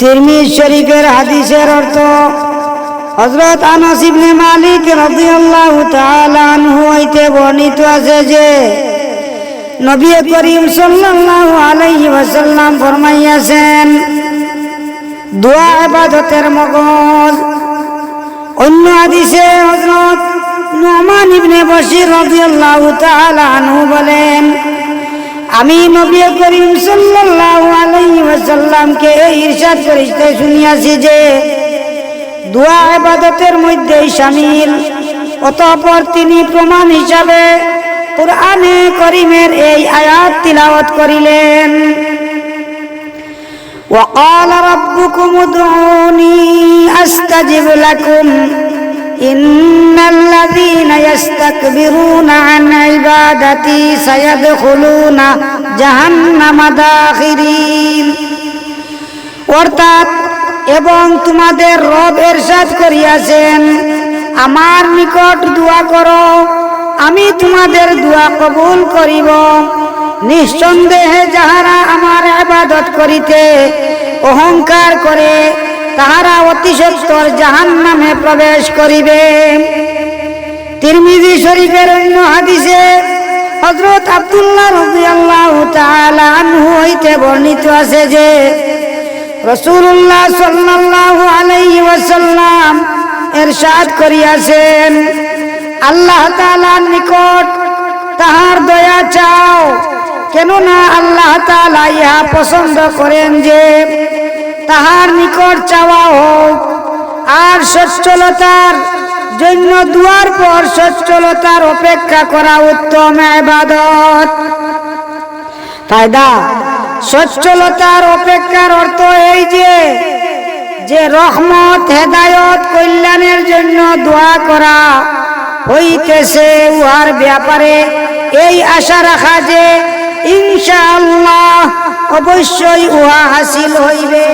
তিরমিজ শরীফের হাদিসের অর্থ হজরত আনাস ইবনে মালিক রাদিয়াল্লাহু তাআলা আনহু হইতে বর্ণিত আছে যে, নবী করিম সাল্লাল্লাহু আলাইহি ওয়াসাল্লাম ফরমাইয়াছেন, দোয়া ইবাদতের মগজ। অন্য হাদিসে হযরত নুমান ইবনে বশির রাদিয়াল্লাহু তাআলা আনহু বলেন আমি নবী করিম সাল্লাল্লাহু আলাইহি ওয়াসাল্লামকে এই ইরশাদ করিতে শুনিয়াছি যে দোয়া ইবাদতের মধ্যেই শামিল অতঃপর তিনি প্রমাণ হিসাবে কোরআনে করিমের এই আয়াত তিলাওয়াত করিলেন وقال ربكم ادعوني استجب لكم ان الذين يستكبرون عن عبادتي سيدخلون جهنم داخرين অর্থাৎ এবং তোমাদের রব এরশাদ করিয়াছেন আমার নিকট দোয়া করো আমি তোমাদের দোয়া কবুল করিব নিঃসন্দেহে যাহারা আমার আবাদত করিতে অহংকার করে তাহারা অতি সত্তর জাহান নামে প্রবেশ করিবে তিরমিজি শরীফের অন্য হাদিসে হজরত আব্দুল্লাহ রাদিয়াল্লাহু তাআলা আনহু হইতে বর্ণিত আছে যে রসুল্লাহ সাল্লাল্লাহু আলাইহি ওয়াসাল্লাম এরশাদ করিয়াছেন, আল্লাহ তাআলার নিকট তাহার দয়া চাও। কেননা আল্লাহ তাআলা ইহা পছন্দ করেন যে তাহার নিকট চাওয়া হোক। আর সচ্ছলতার জন্য দুয়ার পর সচ্ছলতার অপেক্ষা করা উত্তম ইবাদত। ফায়দা সচ্ছলতার অপেক্ষার অর্থ এই যে যে রহমত, হেদায়ত, কল্যাণের জন্য দোয়া করা হইতেছে উহার ব্যাপারে। এই আশা রাখা যে, ইনশাআল্লাহ অবশ্যই উহা হাসিল হইবে।